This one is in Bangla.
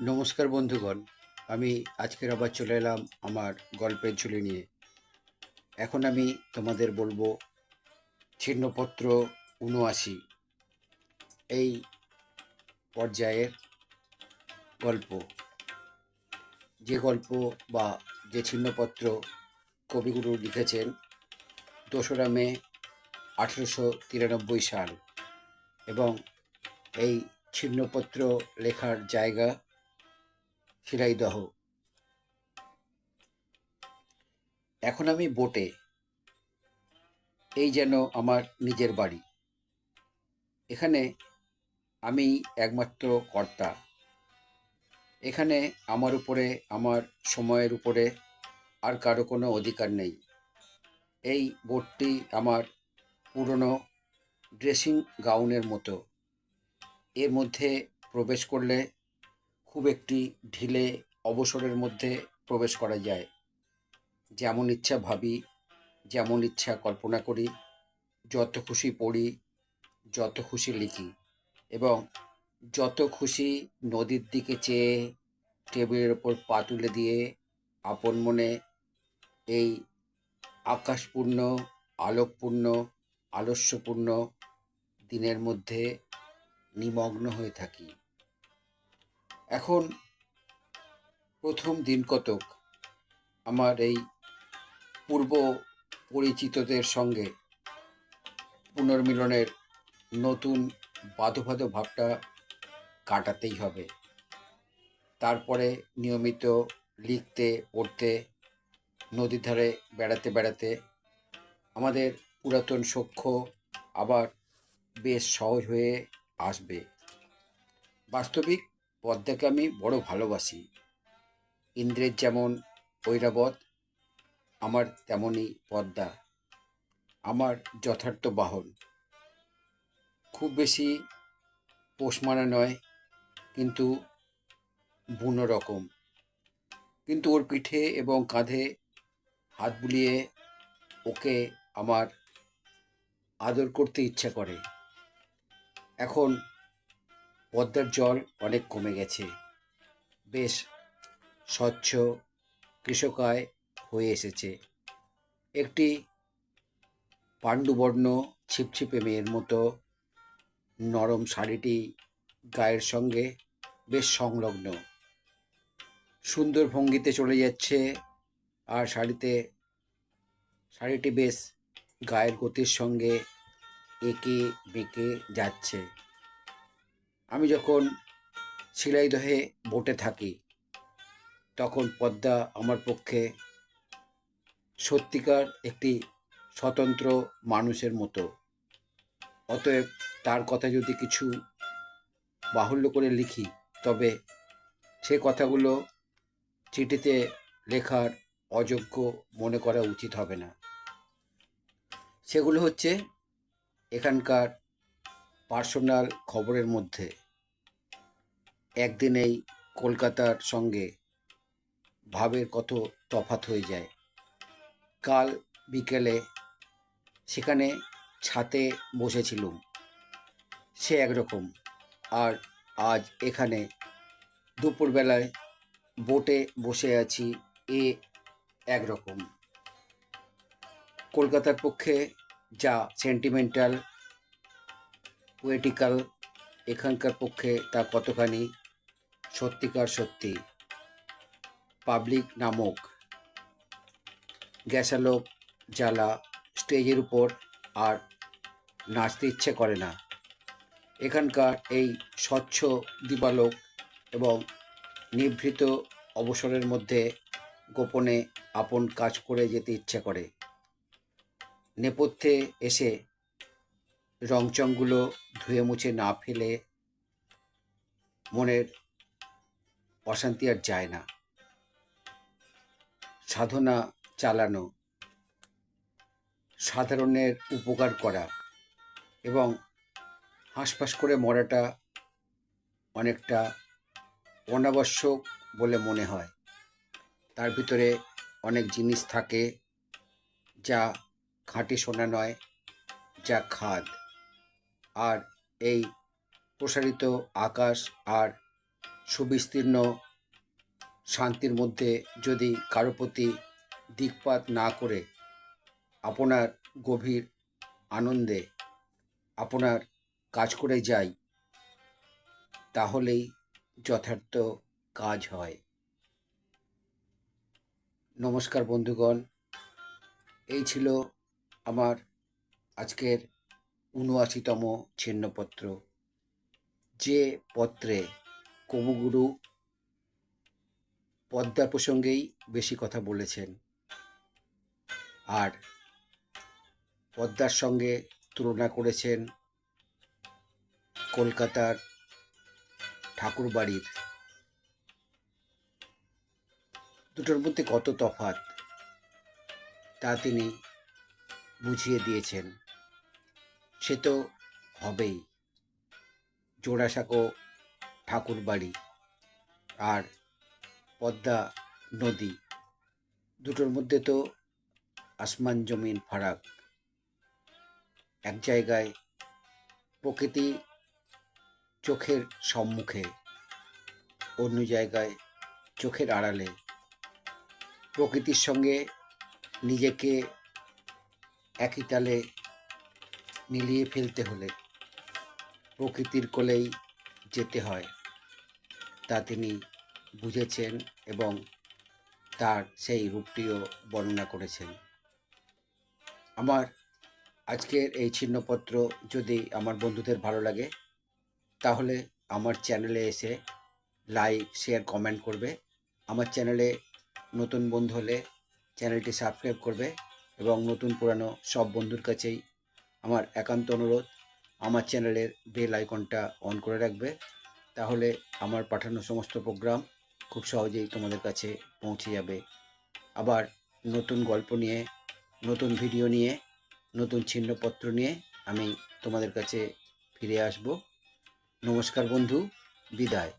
নমস্কার বন্ধুগণ, আমি আজকের আবার চলে এলাম আমার গল্পের ঝুলি নিয়ে। এখন আমি তোমাদের বলব ছিন্নপত্র উনআশি এই পর্যায়ের গল্প। যে গল্প বা যে ছিন্নপত্র কবিগুরু লিখেছেন দোসরা মে আঠেরোশো তিরানব্বই সাল, এবং এই ছিন্নপত্র লেখার জায়গা শিলাইদহ এখন আমি বোটে। এই যেন আমার নিজের বাড়ি। এখানে আমি একমাত্র কর্তা। এখানে আমার উপরে, আমার সময়ের উপরে আর কারও কোনো অধিকার নেই। এই বোটটি আমার পুরনো ড্রেসিং গাউনের মতো। এর মধ্যে প্রবেশ করলে খুব একটি ঢিলে অবসরের মধ্যে প্রবেশ করা যায়। যেমন ইচ্ছা ভাবি, যেমন ইচ্ছা কল্পনা করি, যত খুশি পড়ি, যত খুশি লিখি এবং যত খুশি নদীর দিকে চেয়ে টেবিলের ওপর পা তুলে দিয়ে আপন মনে এই আকাশপূর্ণ, আলোকপূর্ণ, আলস্যপূর্ণ দিনের মধ্যে নিমগ্ন হয়ে থাকি। এখন প্রথম দিন কতক আমার এই পূর্ব পরিচিতদের সঙ্গে পুনর্মিলনের নতুন বাধো বাধো ভাবটা কাটাতেই হবে। তারপরে নিয়মিত লিখতে, পড়তে, নদীর ধারে বেড়াতে বেড়াতে আমাদের পুরাতন সখ্য আবার বেশ সহজ হয়ে আসবে। বাস্তবিক পদ্মাকে আমি বড় ভালোবাসি। ইন্দ্রের যেমন ঐরাবত, আমার তেমনই পদ্মা। আমার যথার্থ বাহন। খুব বেশি পোষ পোষমানা নয়, কিন্তু বুনো রকম। কিন্তু ওর পিঠে এবং কাঁধে হাত বুলিয়ে ওকে আমার আদর করতে ইচ্ছা করে। এখন পদ্মার জল অনেক কমে গেছে। বেশ স্বচ্ছ কৃষকায় হয়ে এসেছে। একটি পাণ্ডুবর্ণ ছিপছিপে মেয়ের মতো নরম শাড়িটি গায়ের সঙ্গে বেশ সংলগ্ন। সুন্দর ভঙ্গিতে চলে যাচ্ছে আর শাড়িতে, শাড়িটি বেশ গায়ের গতির সঙ্গে এঁকে বেঁকে যাচ্ছে। আমি যখন শিলাইদহে বোটে থাকি, তখন পদ্মা আমার পক্ষে সত্যিকার একটি স্বতন্ত্র মানুষের মতো। অতএব তার কথা যদি কিছু বাহুল্য করে লিখি, তবে সে কথাগুলো চিঠিতে লেখার অযোগ্য মনে করা উচিত হবে না। সেগুলো হচ্ছে এখানকার পার্সোনাল খবরের মধ্যে একদিনেই কলকাতার সঙ্গে ভাবের কত তফাত হয়ে যায়। কাল বিকেলে সেখানে ছাতে বসেছিলুম। সে একরকম। আর আজ এখানে দুপুরবেলায় বোটে বসে আছি এ একরকম। কলকাতার পক্ষে যা সেন্টিমেন্টাল পোয়েটিক্যাল এখানকার পক্ষে তা কতখানি সত্যিকার সত্যি? পাবলিক নামক। গ্যাসালোক জ্বালা, স্টেজের উপর আর নাচতে ইচ্ছে করে না। এখানকার এই স্বচ্ছ দিবালোক এবং নিভৃত অবসরের মধ্যে গোপনে আপন কাজ করে যেতে ইচ্ছে করে। নেপথ্যে এসে রংচংগুলো ধুয়ে মুছে না ফেলে মনের অশান্তি আর যায় না। সাধনা চালানো, সাধারণের উপকার করা এবং হাঁসফাঁস করে মরাটা অনেকটা অনাবশ্যক বলে মনে হয়। তার ভিতরে অনেক জিনিস থাকে যা খাঁটি সোনা নয়, যা খাদ। আর এই প্রসারিত আকাশ আর সুবিস্তীর্ণ শান্তির মধ্যে যদি কারও প্রতি দিকপাত না করে আপনার গভীর আনন্দে আপনার কাজ করে যাই, তাহলেই যথার্থ কাজ হয়। নমস্কার বন্ধুগণ, এই ছিল আমার আজকের উনআশিতম ছিন্নপত্র। যে পত্রে কবুগুরু পদ্মার প্রসঙ্গেই বেশি কথা বলেছেন আর পদ্মার সঙ্গে তুলনা করেছেন কলকাতার ঠাকুরবাড়ির। দুটোর মধ্যে কত তফাৎ তা তিনি বুঝিয়ে দিয়েছেন। সে তো হবেই। জোড়াসাঁকো ঠাকুরবাড়ি আর পদ্মা নদী, দুটোর মধ্যে তো আসমান জমিন ফারাক। এক জায়গায় প্রকৃতি চোখের সম্মুখে, অন্য জায়গায় চোখের আড়ালে। প্রকৃতির সঙ্গে নিজেকে একই তালে মিলিয়ে ফেলতে হলে প্রকৃতির কোলেই যেতে হয়। তা তিনি বুঝেছেন এবং তার সেই রূপটিও বর্ণনা করেছেন। আমার আজকের এই ছিন্নপত্র যদি আমার বন্ধুদের ভালো লাগে, তাহলে আমার চ্যানেলে এসে লাইক, শেয়ার, কমেন্ট করবে। আমার চ্যানেলে নতুন বন্ধু হলে চ্যানেলটি সাবস্ক্রাইব করবে এবং নতুন পুরানো সব বন্ধুর কাছেই আমার একান্ত অনুরোধ, আমার চ্যানেলের বেল আইকনটা অন করে রাখবে। তাহলে আমার পাঠানো সমস্ত প্রোগ্রাম খুব সহজেই তোমাদের কাছে পৌঁছে যাবে। আবার নতুন গল্প নিয়ে, নতুন ভিডিও নিয়ে, নতুন ছিন্নপত্র নিয়ে আমি তোমাদের কাছে ফিরে আসব। নমস্কার বন্ধু, বিদায়।